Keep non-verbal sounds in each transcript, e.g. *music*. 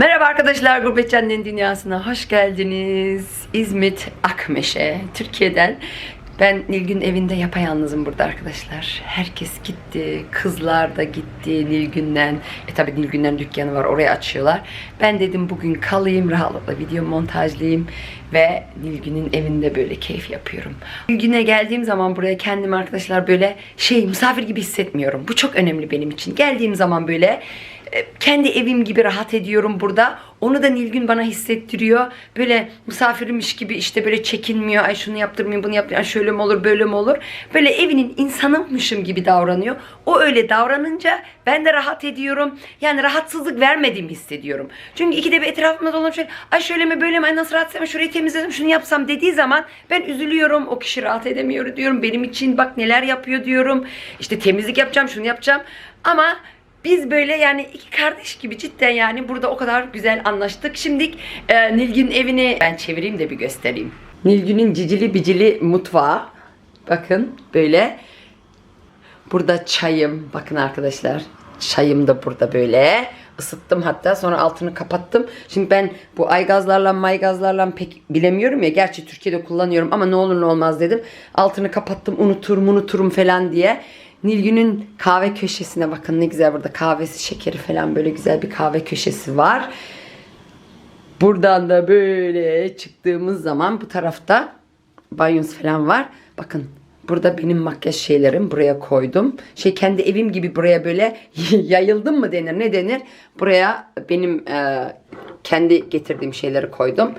Merhaba arkadaşlar, Gurbetçi Annenin Dünyası'na hoş geldiniz. İzmit Akmeşe, Türkiye'den. Ben Nilgün evinde yapayalnızım burada arkadaşlar. Herkes gitti, kızlar da gitti Nilgün'den. E tabi Nilgün'den dükkanı var, oraya açıyorlar. Ben dedim bugün kalayım, rahatlıkla video montajlayayım. Ve Nilgün'ün evinde böyle keyif yapıyorum. Nilgün'e geldiğim zaman buraya kendimi arkadaşlar böyle şey misafir gibi hissetmiyorum. Bu çok önemli benim için. Geldiğim zaman böyle kendi evim gibi rahat ediyorum burada. Onu da Nilgün bana hissettiriyor. Böyle misafirimmiş gibi işte böyle çekinmiyor. Ay şunu yaptırmayayım bunu yapmayayım. Ay şöyle mi olur böyle mi olur. Böyle evinin insanıymışım gibi davranıyor. O öyle davranınca ben de rahat ediyorum. Yani rahatsızlık vermediğimi hissediyorum. Çünkü ikide bir etrafımda dolanıp şöyle ay şöyle mi böyle mi ay nasıl rahat edemem şurayı temizledim şunu yapsam dediği zaman ben üzülüyorum. O kişi rahat edemiyor diyorum. Benim için bak neler yapıyor diyorum. İşte temizlik yapacağım şunu yapacağım. Ama biz böyle yani iki kardeş gibi cidden yani burada o kadar güzel anlaştık. Şimdi e, Nilgün evini ben çevireyim de bir göstereyim. Nilgün'ün cicili bicili mutfağı. Bakın böyle. Burada çayım. Bakın arkadaşlar. Çayım da burada böyle. Isıttım hatta sonra altını kapattım. Şimdi ben bu aygazlarla maygazlarla pek bilemiyorum ya. Gerçi Türkiye'de kullanıyorum ama ne olur ne olmaz dedim. Altını kapattım unuturum unuturum falan diye. Nilgün'ün kahve köşesine bakın ne güzel burada kahvesi şekeri falan böyle güzel bir kahve köşesi var. Buradan da böyle çıktığımız zaman bu tarafta banyos falan var. Bakın burada benim makyaj şeylerim buraya koydum. Şey kendi evim gibi buraya böyle *laughs* yayıldım mı denir ne denir? Buraya benim e, kendi getirdiğim şeyleri koydum.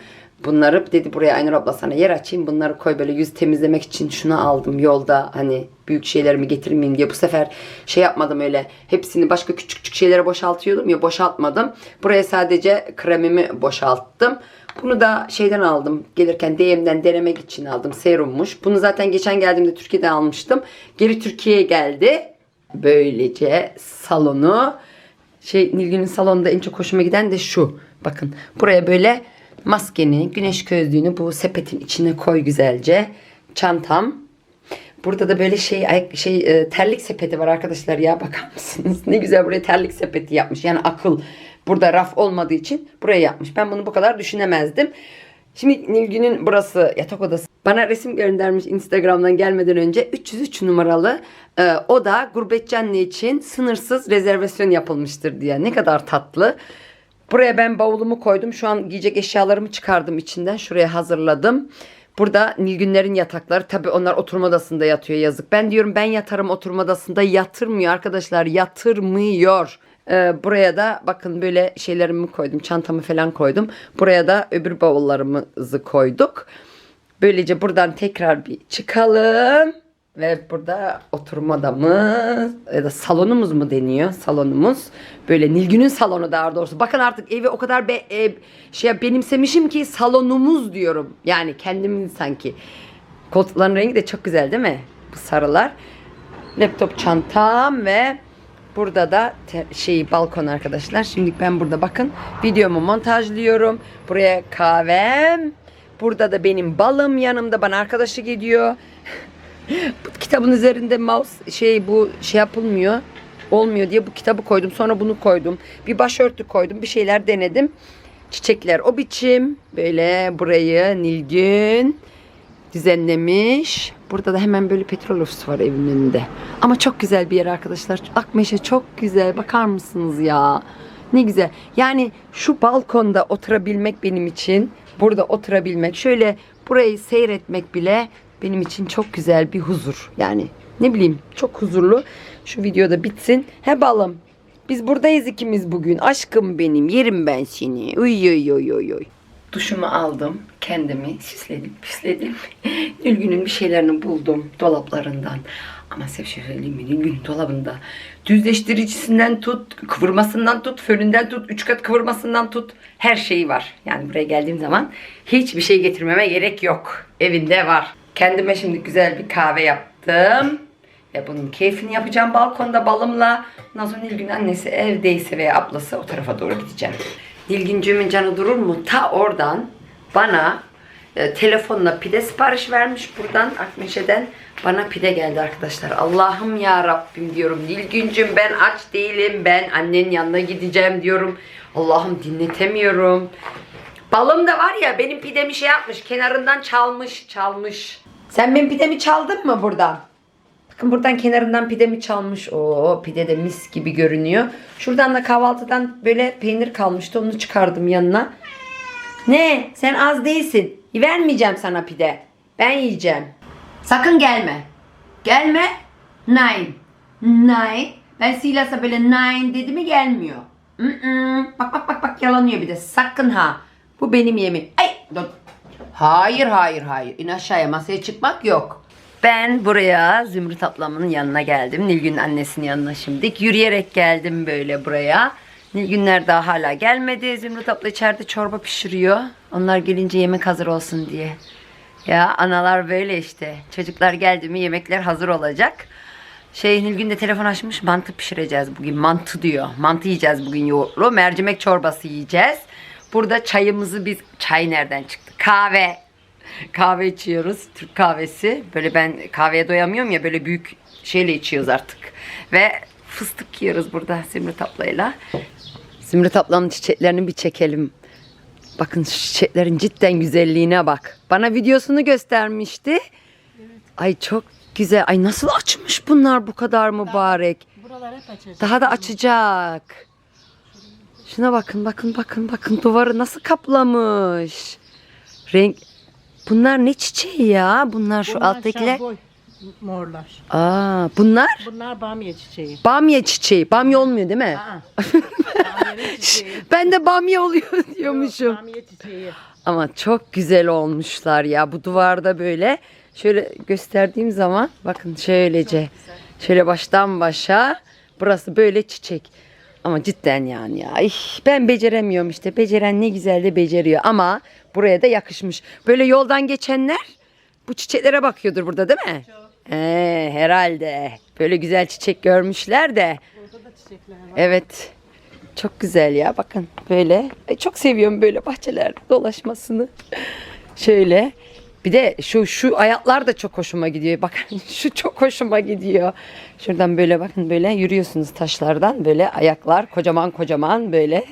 Bunları dedi buraya Aynur abla sana yer açayım. Bunları koy böyle yüz temizlemek için şunu aldım yolda hani büyük şeylerimi getirmeyeyim diye. Bu sefer şey yapmadım öyle. Hepsini başka küçük küçük şeylere boşaltıyordum ya boşaltmadım. Buraya sadece kremimi boşalttım. Bunu da şeyden aldım. Gelirken DM'den denemek için aldım. Serummuş. Bunu zaten geçen geldiğimde Türkiye'de almıştım. Geri Türkiye'ye geldi. Böylece salonu şey Nilgün'ün salonunda en çok hoşuma giden de şu. Bakın buraya böyle maskeni, güneş gözlüğünü bu sepetin içine koy güzelce. Çantam. Burada da böyle şey şey e, terlik sepeti var arkadaşlar ya bakar mısınız? Ne güzel buraya terlik sepeti yapmış. Yani akıl. Burada raf olmadığı için buraya yapmış. Ben bunu bu kadar düşünemezdim. Şimdi Nilgün'ün burası yatak odası. Bana resim göndermiş Instagram'dan gelmeden önce 303 numaralı e, oda gurbetçi için sınırsız rezervasyon yapılmıştır diye. Ne kadar tatlı. Buraya ben bavulumu koydum. Şu an giyecek eşyalarımı çıkardım içinden. Şuraya hazırladım. Burada Nilgünlerin yatakları. Tabi onlar oturma odasında yatıyor yazık. Ben diyorum ben yatarım oturma odasında. Yatırmıyor arkadaşlar. Yatırmıyor. Ee, buraya da bakın böyle şeylerimi koydum. Çantamı falan koydum. Buraya da öbür bavullarımızı koyduk. Böylece buradan tekrar bir çıkalım. Ve burada oturma odamız ya da salonumuz mu deniyor? Salonumuz. Böyle Nilgün'ün salonu daha doğrusu. Bakın artık evi o kadar be, e, şey benimsemişim ki salonumuz diyorum. Yani kendimin sanki. Koltukların rengi de çok güzel değil mi? Bu sarılar. Laptop çantam ve burada da te- şey balkon arkadaşlar. Şimdi ben burada bakın videomu montajlıyorum. Buraya kahvem. Burada da benim balım yanımda bana arkadaşı gidiyor. Kitabın üzerinde mouse şey bu şey yapılmıyor. Olmuyor diye bu kitabı koydum. Sonra bunu koydum. Bir başörtü koydum. Bir şeyler denedim. Çiçekler o biçim. Böyle burayı Nilgün düzenlemiş. Burada da hemen böyle petrol ofisi var evin önünde. Ama çok güzel bir yer arkadaşlar. Akmeşe çok güzel. Bakar mısınız ya? Ne güzel. Yani şu balkonda oturabilmek benim için, burada oturabilmek, şöyle burayı seyretmek bile benim için çok güzel bir huzur. Yani ne bileyim çok huzurlu. Şu videoda bitsin. He balım. Biz buradayız ikimiz bugün. Aşkım benim. Yerim ben seni. Uy uy uy uy uy. Duşumu aldım. Kendimi süsledim, püsledim. *laughs* Nilgün'ün bir şeylerini buldum dolaplarından. Ama size şey söyleyeyim mi? Nilgün dolabında düzleştiricisinden tut, kıvırmasından tut, fönünden tut, üç kat kıvırmasından tut. Her şeyi var. Yani buraya geldiğim zaman hiçbir şey getirmeme gerek yok. Evinde var. Kendime şimdi güzel bir kahve yaptım. Ve bunun keyfini yapacağım balkonda balımla. Nazo Nilgün annesi evdeyse veya ablası o tarafa doğru gideceğim. Nilgüncüğümün canı durur mu? Ta oradan bana e, telefonla pide sipariş vermiş buradan Akmeşe'den. Bana pide geldi arkadaşlar. Allah'ım ya Rabbim diyorum. Nilgüncüm ben aç değilim. Ben annenin yanına gideceğim diyorum. Allah'ım dinletemiyorum. Balım da var ya benim pidemi şey yapmış. Kenarından çalmış, çalmış. Sen benim pidemi çaldın mı buradan? Bakın buradan kenarından pidemi çalmış. Oo pide de mis gibi görünüyor. Şuradan da kahvaltıdan böyle peynir kalmıştı. Onu çıkardım yanına. Ne? Sen az değilsin. Vermeyeceğim sana pide. Ben yiyeceğim. Sakın gelme. Gelme. Nine. Nine. Ben Silas'a böyle nine dedi mi gelmiyor. Mm-mm. Bak bak bak bak yalanıyor bir de. Sakın ha. Bu benim yemeğim. Ay. dur. Hayır hayır hayır. İn aşağıya masaya çıkmak yok. Ben buraya Zümrüt ablamın yanına geldim. Nilgün'ün annesinin yanına şimdi. Yürüyerek geldim böyle buraya. Nilgünler daha hala gelmedi. Zümrüt abla içeride çorba pişiriyor. Onlar gelince yemek hazır olsun diye. Ya analar böyle işte. Çocuklar geldi mi yemekler hazır olacak. Şey Nilgün de telefon açmış mantı pişireceğiz bugün. Mantı diyor. Mantı yiyeceğiz bugün yoğurtlu. Mercimek çorbası yiyeceğiz. Burada çayımızı biz... Çay nereden çıktı? Kahve. Kahve içiyoruz. Türk kahvesi. Böyle ben kahveye doyamıyorum ya böyle büyük şeyle içiyoruz artık. Ve fıstık yiyoruz burada Zümrüt ablayla. Zümrüt ablamın çiçeklerini bir çekelim. Bakın şu çiçeklerin cidden güzelliğine bak. Bana videosunu göstermişti. Ay çok güzel. Ay nasıl açmış bunlar bu kadar mübarek. Buralar hep açacak. Daha da açacak. Şuna bakın bakın bakın bakın duvarı nasıl kaplamış. Renk Bunlar ne çiçeği ya? Bunlar şu Bunlar alttakiler. şamboy morlar. Aa, bunlar Bunlar bamya çiçeği. bamya çiçeği. Bamya olmuyor değil mi? Aa. *laughs* Çiçeği. Ben de bamya oluyor diyormuşum. Bamya çiçeği. Ama çok güzel olmuşlar ya. Bu duvarda böyle şöyle gösterdiğim zaman bakın şöylece. Şöyle baştan başa burası böyle çiçek. Ama cidden yani ya. Ay, ben beceremiyorum işte. Beceren ne güzel de beceriyor. Ama buraya da yakışmış. Böyle yoldan geçenler bu çiçeklere bakıyordur burada değil mi? Ee, herhalde. Böyle güzel çiçek görmüşler de. Burada da çiçekler var. Evet. Çok güzel ya bakın böyle. Ay, çok seviyorum böyle bahçelerde dolaşmasını. Şöyle. Bir de şu şu ayaklar da çok hoşuma gidiyor. Bakın *laughs* şu çok hoşuma gidiyor. Şuradan böyle bakın böyle yürüyorsunuz taşlardan böyle ayaklar kocaman kocaman böyle.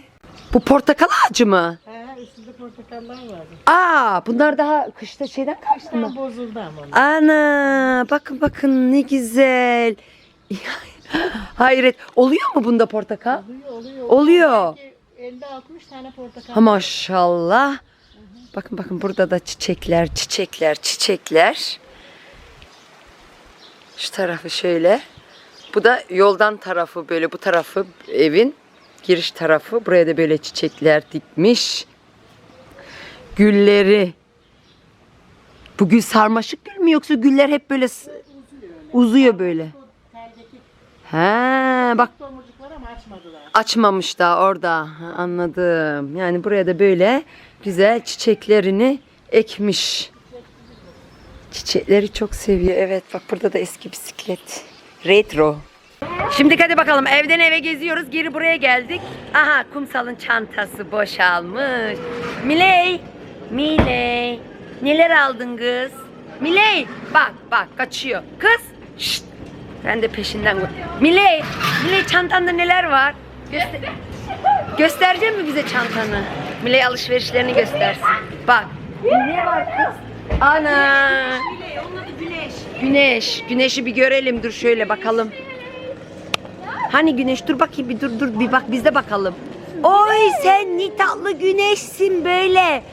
Bu portakal ağacı mı? He, üstünde portakallar vardı. Aa bunlar daha kışta şeyden kaçtı mı? Bozuldu ama. onlar. Ana bakın bakın ne güzel. *laughs* Hayret. Oluyor mu bunda portakal? Oluyor oluyor. Oluyor. Belki 50-60 tane portakal. Ha maşallah. Bakın bakın burada da çiçekler, çiçekler, çiçekler. Şu tarafı şöyle. Bu da yoldan tarafı böyle bu tarafı evin giriş tarafı. Buraya da böyle çiçekler dikmiş. Gülleri. Bu gül sarmaşık gül mü yoksa güller hep böyle s- uzuyor böyle? He bak açmamış da orada. Anladım. Yani buraya da böyle güzel çiçeklerini ekmiş. Çiçekleri çok seviyor. Evet bak burada da eski bisiklet. Retro. Şimdi hadi bakalım evden eve geziyoruz. Geri buraya geldik. Aha kumsalın çantası boşalmış. Miley. Miley. Neler aldın kız? Miley. Bak bak kaçıyor. Kız. Şşt. Ben de peşinden. Miley. Miley çantanda neler var? Göster Gösterecek mi bize çantanı? Miley alışverişlerini göstersin. Bak. Ne var kız? Ana. Güneş. Güneş. Güneşi bir görelim. Dur şöyle bakalım. Hani güneş dur bakayım bir dur dur bir bak biz de bakalım. Oy sen ne tatlı güneşsin böyle.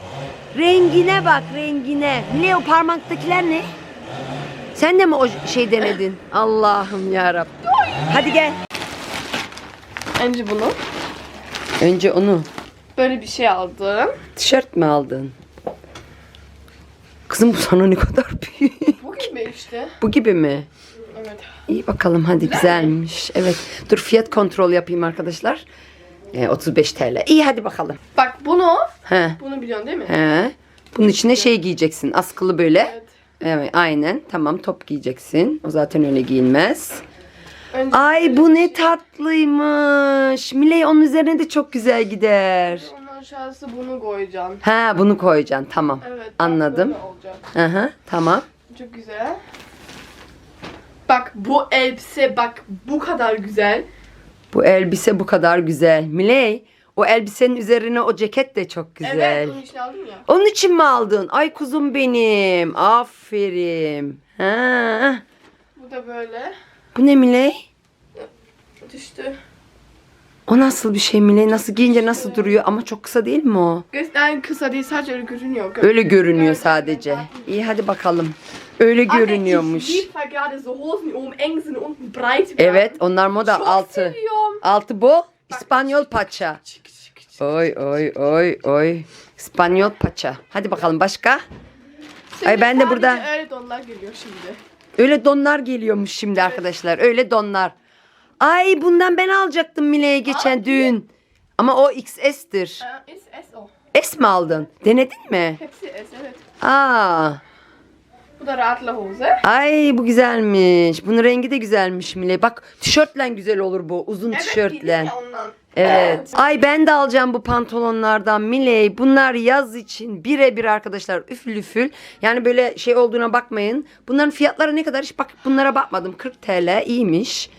Rengine bak rengine. Miley o parmaktakiler ne? Sen de mi o şey denedin? Allah'ım ya Hadi gel. Önce bunu. Önce onu. Böyle bir şey aldım. Tişört mü aldın? Kızım bu sana ne kadar *laughs* büyük. Bu kime işte? Bu gibi mi? Evet. İyi bakalım hadi güzelmiş. Evet. Dur fiyat kontrol yapayım arkadaşlar. Ee, 35 TL. İyi hadi bakalım. Bak bunu, He. bunu biliyorsun değil mi? He. Bunun içine şey giyeceksin. Askılı böyle. Evet. Evet aynen. Tamam top giyeceksin. O zaten öyle giyinmez. Önce Ay bu ne tatlıymış. Miley onun üzerine de çok güzel gider. Ondan aşağısı bunu koyacaksın. Ha bunu koyacaksın. Tamam. Evet. bak Anladım. böyle olacak. Hı. Tamam. Çok güzel. Bak bu elbise bak bu kadar güzel. Bu elbise bu kadar güzel. Miley O elbisenin üzerine o ceket de çok güzel. Evet onun için aldım ya. Onun için mi aldın? Ay kuzum benim. Aferin. Ha. Bu da böyle Bu ne Miley? düştü. O nasıl bir şey Miley? Nasıl giyince nasıl duruyor? Ama çok kısa değil mi o? Gösteren kısa değil sadece öyle görünüyor. Öyle görünüyor sadece. İyi hadi bakalım. Öyle görünüyormuş. Ich liebe gerade so Hosen, die oben eng sind und unten breit werden. Evet onlar moda Çok altı. seviyorum. Altı bu. İspanyol paça. Çık, çık, çık. Oy oy oy oy. İspanyol paça. Hadi bakalım başka. Ay, ben de sadece burada- öyle donlar geliyor şimdi. Öyle donlar geliyormuş şimdi arkadaşlar. Öyle donlar. Ay bundan ben alacaktım Mile'ye geçen Aa, dün. Ama o XS'tir. Äh, ist S o. S mi aldın? Denedin mi? Hepsi S evet. Aa. Bu da Radlerhose. Ay bu güzelmiş. Bunun rengi de güzelmiş Mile. Bak tişörtle güzel olur bu. Uzun Evet tişörtle. ya ondan. Evet. Ay ben de alacağım bu pantolonlardan Miley. Bunlar yaz için birebir arkadaşlar üfül üfül. Yani böyle şey olduğuna bakmayın. Bunların fiyatları ne kadar hiç bak bunlara bakmadım. 40 TL iyiymiş.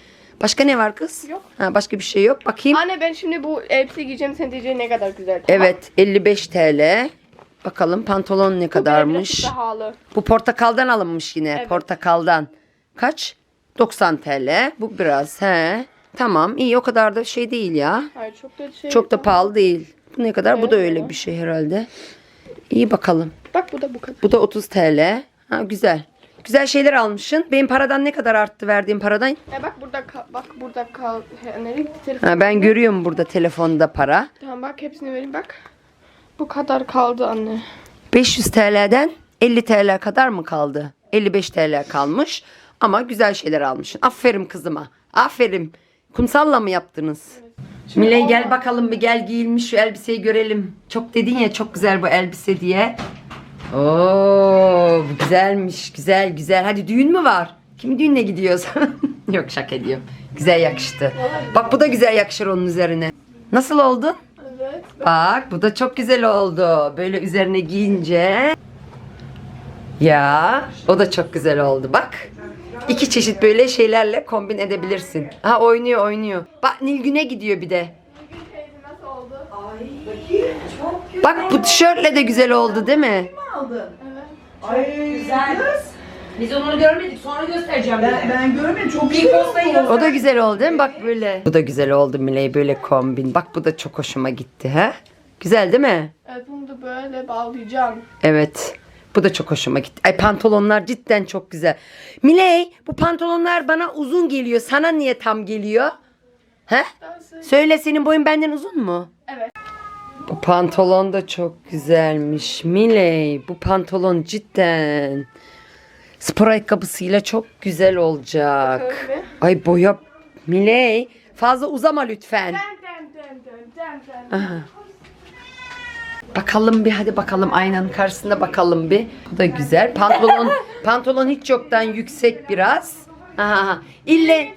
Başka ne var kız? Yok. Ha, başka bir şey yok. Bakayım. Anne ben şimdi bu elbise giyeceğim sen diyeceksin ne kadar güzel. Tamam. Evet 55 TL. Bakalım pantolon ne Bu kadarmış. biraz pahalı. Bu portakaldan alınmış yine. Evet. Portakaldan. Kaç? 90 TL. Bu biraz he. Tamam iyi o kadar da şey değil ya. Hayır çok da şey. Çok da pahalı değil. Bu ne kadar? Bu da Evet, öyle evet. bir şey herhalde. İyi bakalım. Bak bu da bu kadar. Bu da 30 TL. Ha güzel. Güzel şeyler almışsın. Benim paradan ne kadar arttı verdiğim paradan? Ya bak burada bak burada kal. Nereye gitti telefon? Ha, ben görüyorum burada telefonda para. Tamam bak hepsini vereyim bak. Bu kadar kaldı anne. 500 TL'den 50 TL kadar mı kaldı? 55 TL kalmış. Ama güzel şeyler almışsın. Aferin kızıma. Aferin. Kumsalla mı yaptınız? Miley gel bakalım bir gel giyilmiş şu elbiseyi görelim. Çok dedin ya çok güzel bu elbise diye. Oo güzelmiş. Güzel güzel. Hadi düğün mü var? Kimi düğüne gidiyorsun? *laughs* Yok şaka ediyorum. Güzel yakıştı. Bak bu da güzel yakışır onun üzerine. Nasıl oldu? Evet. Bak bu da çok güzel oldu. Böyle üzerine giyince. Ya o da çok güzel oldu bak. İki çeşit böyle şeylerle kombin edebilirsin. Ha oynuyor oynuyor. Bak Nilgün'e gidiyor bir de. Teyze nasıl oldu? Bak bu tişörtle de güzel oldu değil mi? Güzel. Biz onu görmedik sonra göstereceğim. Ben, ben görmedim. Çok iyi postayı O da güzel oldu değil mi? Bak böyle. Bu da güzel oldu Miley böyle kombin. Bak bu da çok hoşuma gitti ha. Güzel değil mi? Evet bunu da böyle bağlayacağım. Evet. Bu da çok hoşuma gitti. Ay pantolonlar cidden çok güzel. Miley bu pantolonlar bana uzun geliyor. Sana niye tam geliyor? He? Söyle senin boyun benden uzun mu? Evet. Bu pantolon da çok güzelmiş. Miley bu pantolon cidden spor ayakkabısıyla çok güzel olacak. Ay boya Miley fazla uzama lütfen. Aha. Bakalım bir hadi bakalım aynanın karşısında bakalım bir. Bu da güzel. Pantolon *laughs* pantolon hiç yoktan yüksek biraz. Aha. İlle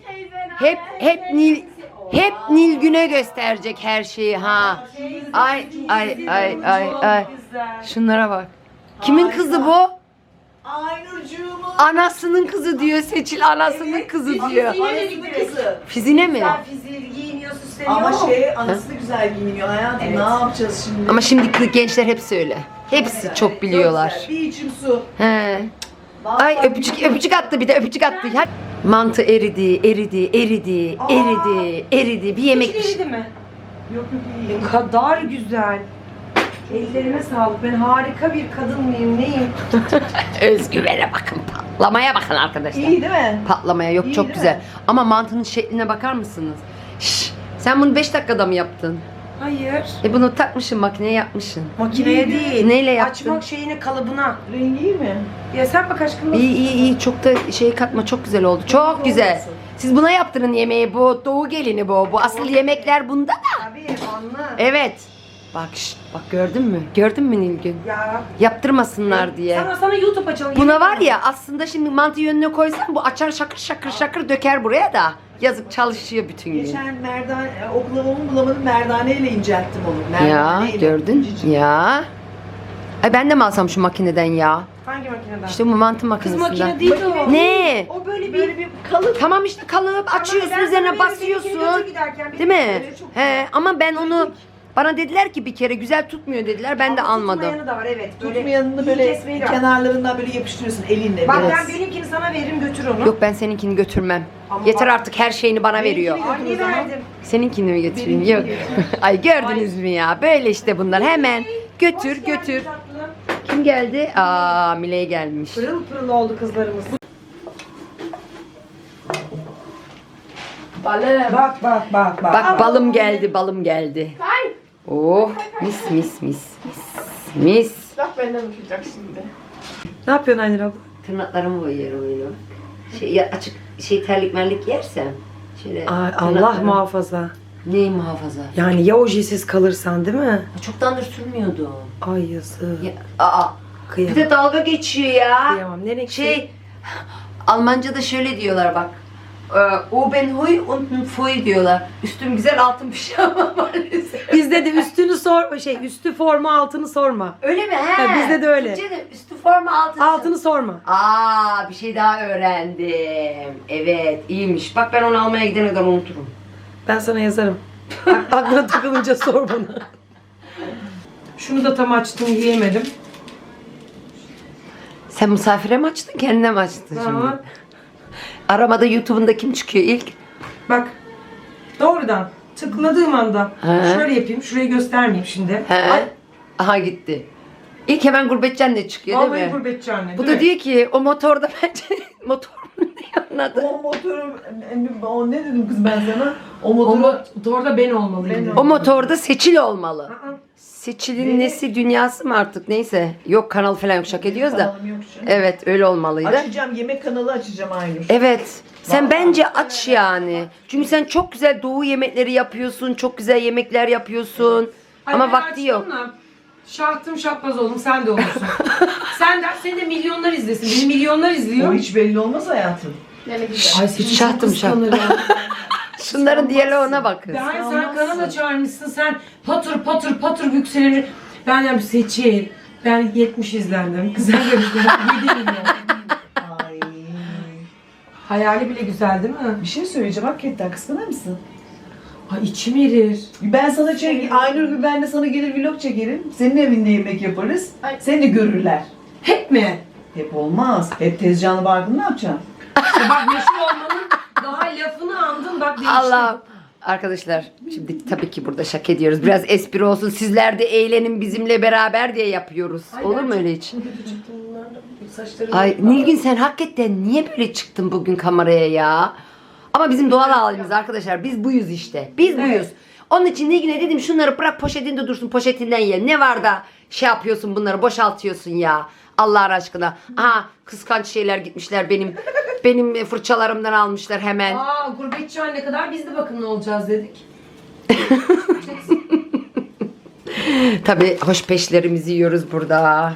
hep hep Nil hep Nilgün'e gösterecek her şeyi ha. Ay ay ay ay ay. Şunlara bak. Kimin kızı bu? Aynurcuğumun Anasının kızı diyor Seçil anasının kızı diyor. Fizine mi? Sen fiziği süsleniyor. Ama şey anası da güzel giyiniyor hayatım. Ne yapacağız şimdi? Ama şimdiki gençler hepsi öyle. Hepsi çok biliyorlar. Bir içim su. He. Ay öpücük öpücük attı bir de öpücük attı. Hadi. Mantı eridi, eridi, eridi, eridi, eridi. Bir yemek piş- Pişirdi mi? Yok yok iyi. Ne kadar güzel. Ellerine sağlık. Ben harika bir kadın mıyım, neyim? *laughs* Özgüvene bakın, patlamaya bakın arkadaşlar. İyi değil mi? Patlamaya yok İyi çok değil güzel. mi? Ama mantının şekline bakar mısınız? Şş, sen bunu 5 dakikada mı yaptın? Hayır. E bunu takmışsın makineye yapmışsın. Makineye değil. Neyle yaptın? Açmak şeyini kalıbına. Rengi iyi mi? Ya sen bak aşkım? İyi iyi iyi çok da şey katma çok güzel oldu. Çok güzel. Siz buna yaptırın yemeği bu doğu gelini bu. Bu asıl yemekler bunda da. Tabii anla. Evet. Bak şşt, bak gördün mü? Gördün mü Nilgün? Ya. Yaptırmasınlar diye. Sana, sana YouTube açalım. Buna var ya aslında şimdi mantı yönüne koysan bu açar şakır şakır şakır döker buraya da. Yazık çalışıyor bütün gün. Geçen merdan, e, oklavamı bulamadım merdaneyle incelttim onu. Ya Merdaneyle. gördün? Cici. Ya. Ay ben de mi alsam şu makineden ya? Hangi makineden? İşte bu mantı Kız makinesinden. makine değil o. Ne? O böyle bir... Böyle bir kalıp. Tamam işte kalıp açıyorsun üzerine basıyorsun. giderken Değil mi? He ama ben onu Bana dediler ki bir kere güzel tutmuyor dediler. Ben de Ama almadım. Tutmayanı da var evet. Böyle Tutmayanını iyi böyle kesmeyi de var. kenarlarından böyle yapıştırıyorsun elinle. Bak biraz. ben benimkini sana veririm götür onu. Yok ben seninkini götürmem. Ama Yeter bak- artık her şeyini bana veriyor. Anne verdim. Seninkini mi getireyim? Benimkini Yok. *laughs* Ay gördünüz mü ya? Böyle işte bunlar. Hemen götür Hoş geldin götür. tatlım. Kim geldi? Aa Miley gelmiş. Pırıl pırıl oldu kızlarımız. Balım. Bak bak bak bak. Bak balım geldi, balım geldi. Oh, mis mis mis mis. Mis. Bak benden okuyacak şimdi. Ne yapıyorsun Aynur abla? Tırnaklarımı boyuyorum öyle. Şey ya açık şey terlik merlik yersem şöyle Ay, Allah tırnaklarım- muhafaza. Neyi muhafaza? Yani ya ojesiz kalırsan değil mi? Çoktandır sürmüyordum. Ay yazık. Ya, aa, bir Kıyamam. de dalga geçiyor ya. Kıyamam. Ne renk? Şey Almanca'da şöyle diyorlar bak. Ee, Oben huy und fui diyorlar. Üstüm güzel altım bir şey ama *laughs* maalesef. Bizde de üstünü sor şey üstü forma altını sorma. Öyle mi? He. Ha, bizde de öyle. Türkçe'de üstü forma altı. Altını sorma. Aa bir şey daha öğrendim. Evet iyiymiş. Bak ben onu almaya gidene kadar unuturum. Ben sana yazarım. Aklına takılınca sor bana. Şunu da tam açtım giyemedim. Sen misafire mi açtın kendine mi açtın şimdi? Ama Aramada YouTube'unda kim çıkıyor ilk? bak doğrudan tıkladığım anda He. şöyle yapayım. Şurayı göstermeyeyim şimdi. He. Ay, Aha gitti. İlk hemen gurbetçen de çıkıyor vallahi değil mi? gurbetçi anne. Bu değil da mi? diyor ki o motorda *laughs* bence motor mu ne onun adı? O motoru, o ne dedim kız ben sana? O O motoru motorda ben olmalıyım. Ben dedi. O motorda seçil olmalı. Aa, Seçilin Beni- nesi dünyası mı artık neyse. Yok kanal falan yok şaka ediyoruz da. Kanalım yok canım. Evet öyle olmalıydı. Açacağım yemek kanalı açacağım Aynur. Evet. Sen Vallahi. bence aç yani. Çünkü sen çok güzel doğu yemekleri yapıyorsun. Çok güzel yemekler yapıyorsun. Ay Ama ben vakti açtım yok. da, Şahtım şapmaz oldum sen de olursun. *laughs* sen de seni de milyonlar izlesin. Beni milyonlar O izliyor. hiç belli olmaz hayatım. Ne güzel. Ay şahtım şahtım. *laughs* Şunların diyaloğuna bakın. Ben sen Sanmazsın. kanal açarmışsın sen patır patır patır yükselir. Ben de bir seçil. Ben 70 izlendim. Güzel demiştim. 7 milyon. Ay. Hayali bile güzel değil mi? Bir şey söyleyeceğim hakikaten kıskanır mısın? Ay içim erir. Ben sana çek, Aynur gibi ben de sana gelir vlog çekerim. Senin evinde yemek yaparız. Ay. Seni de görürler. Hep mi? Hep olmaz. Hep tezcanlı barkın ne yapacaksın? İşte *laughs* bak meşhur daha bak değişti. Allah. Arkadaşlar şimdi tabii ki burada şaka ediyoruz. Biraz espri olsun. Sizler de eğlenin bizimle beraber diye yapıyoruz. Ay, Olur mu öyle hiç? Saçlarım Ay Nilgün sen hakikaten niye böyle çıktın bugün kameraya ya? Ama bizim doğal halimiz arkadaşlar. Biz buyuz işte. Biz Evet. buyuz. Onun için Nilgün'e dedim şunları bırak poşetinde dursun poşetinden ye. Ne var da şey yapıyorsun bunları boşaltıyorsun ya. Allah'ın aşkına. Aha kıskanç şeyler gitmişler benim benim fırçalarımdan almışlar hemen. Aa gurbetçi anne kadar biz de bakın ne olacağız dedik. *laughs* Tabii hoş peşlerimizi yiyoruz burada.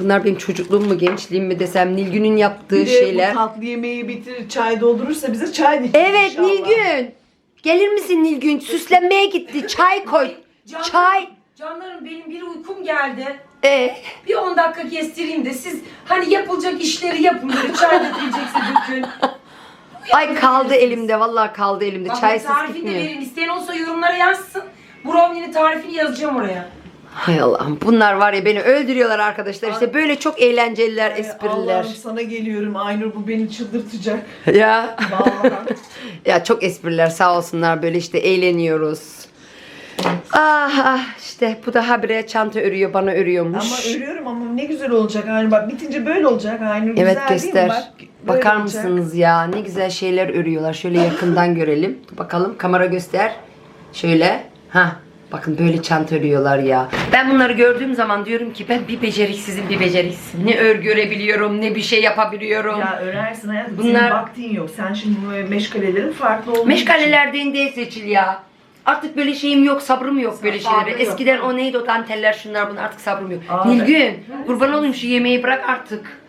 Bunlar benim çocukluğum mu gençliğim mi desem Nilgün'ün yaptığı Bir de şeyler. bu tatlı yemeği bitirir, çay doldurursa bize çay dikir Evet inşallah. Nilgün. Gelir misin Nilgün? Süslenmeye gitti. Çay koy. Canlarım, Çay. Canlarım benim bir uykum geldi. Ee, Bir 10 dakika kestireyim de siz hani yapılacak işleri yapın böyle çay dökülecekse dökün. *laughs* ay kaldı elimde. Vallahi kaldı elimde. Bak Çaysız tarifini de gitmiyor. verin. İsteyen olsa yorumlara yazsın. Brownie'nin tarifini yazacağım oraya. Hay Allah'ım. Bunlar var ya beni öldürüyorlar arkadaşlar. İşte böyle çok eğlenceliler, Ay, espriler. Allah'ım sana geliyorum Aynur bu beni çıldırtacak. Ya. Vallahi. *laughs* ya çok espriler sağ olsunlar. Böyle işte eğleniyoruz. Ah ah işte bu da habire çanta örüyor bana örüyormuş. ama örüyorum ama ne güzel olacak Aynur bak bitince böyle olacak Aynur Evet güzel değil mi göster. bak? Böyle Bakar olacak. mısınız ya? Ne güzel şeyler örüyorlar. Şöyle yakından görelim. Bakalım kamera göster. Şöyle. Ha. Bakın böyle çanta örüyorlar ya. Ben bunları gördüğüm zaman diyorum ki ben bir beceriksizim bir beceriksizim. Ne örgü örebiliyorum ne bir şey yapabiliyorum. Ya örersin hayatım. Bunlar- Senin vaktin yok. Sen şimdi bu meşgalelerin farklı olduğu için. Meşgalelerden değil seçil ya. Artık böyle şeyim yok, sabrım yok böyle Sabrı şeylere. yok. Eskiden o neydi o danteller şunlar bunlar artık sabrım yok. Aa, Nilgün, kurban olayım şu yemeği bırak artık.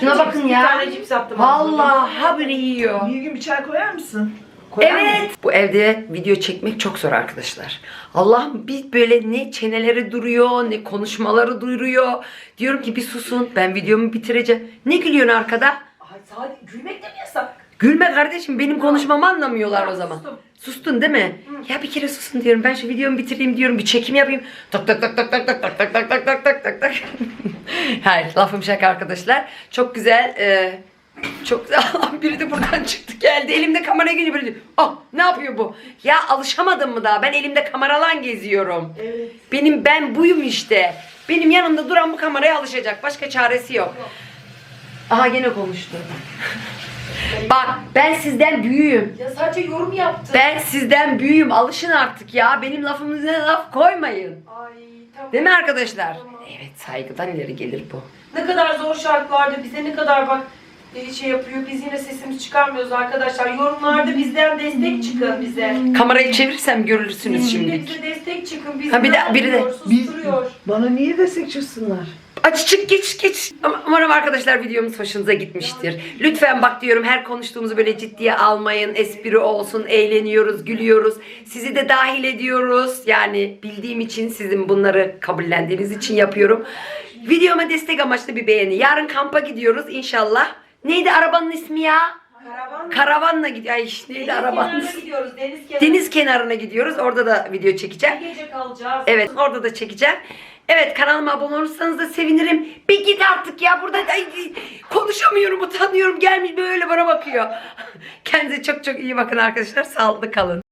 Şuna bakın Bir ya. tane cips attım. Vallahi habire yiyor. Bir gün bir çay koyar mısın? Koyar mısın? Evet. Bu evde video çekmek çok zor arkadaşlar. Allah'ım bir böyle ne çeneleri duruyor ne konuşmaları duyuruyor. Diyorum ki bir susun ben videomu bitireceğim. Ne gülüyorsun arkada? Ay sadece gülmek de mi yasak? Gülme kardeşim benim konuşmamı anlamıyorlar o zaman. sustum. Sustun değil mi? Ya bir kere susun diyorum. Ben şu videomu bitireyim diyorum. Bir çekim yapayım. Tak tak tak tak tak tak tak tak tak tak tak tak tak tak. Hayır lafım şaka arkadaşlar. Çok güzel. e, çok güzel. Allah'ım biri de buradan çıktı geldi. Elimde kamera günü böyle. Ah ne yapıyor bu? Ya alışamadım mı daha? Ben elimde kameralan geziyorum. Evet. Benim ben buyum işte. Benim yanımda duran bu kameraya alışacak. Başka çaresi yok. Aha gene konuştu. Bak ben sizden büyüğüm. Ya sadece yorum yaptı. Ben sizden büyüğüm. Alışın artık ya. Benim lafımın üzerine laf koymayın. Ay tamam. Değil mi arkadaşlar? Evet saygıdan ileri gelir bu. Ne kadar zor şarkılarda bize ne kadar bak şey yapıyor. Biz yine sesimizi çıkarmıyoruz arkadaşlar. Yorumlarda bizden destek çıkın bize. Kamerayı çevirirsem görürsünüz Şimdi bize destek çıkın. Biz Ha, bir de- biri de-? Susturuyor. Bana niye destek çıksınlar? Aç çık geç geç. Ama umarım arkadaşlar videomuz hoşunuza gitmiştir. Lütfen bak diyorum her konuştuğumuzu böyle ciddiye almayın. Espri olsun, eğleniyoruz, gülüyoruz. Sizi de dahil ediyoruz. Yani bildiğim için sizin bunları kabullendiğiniz için yapıyorum. Videoma destek amaçlı bir beğeni. Yarın kampa gidiyoruz inşallah. Neydi arabanın ismi ya? Karavan. Karavanla gidiyor. Ay neydi Deniz arabanın kenarına ismi? gidiyoruz. Deniz kenarına. Deniz kenarına gidiyoruz. Orada da video çekeceğim. Bir gece kalacağız. Evet orada da çekeceğim. Evet kanalıma abone olursanız da sevinirim. Bir git artık ya burada ay, konuşamıyorum utanıyorum gelmiş böyle bana bakıyor. *laughs* Kendinize çok çok iyi bakın arkadaşlar. Sağlıklı kalın.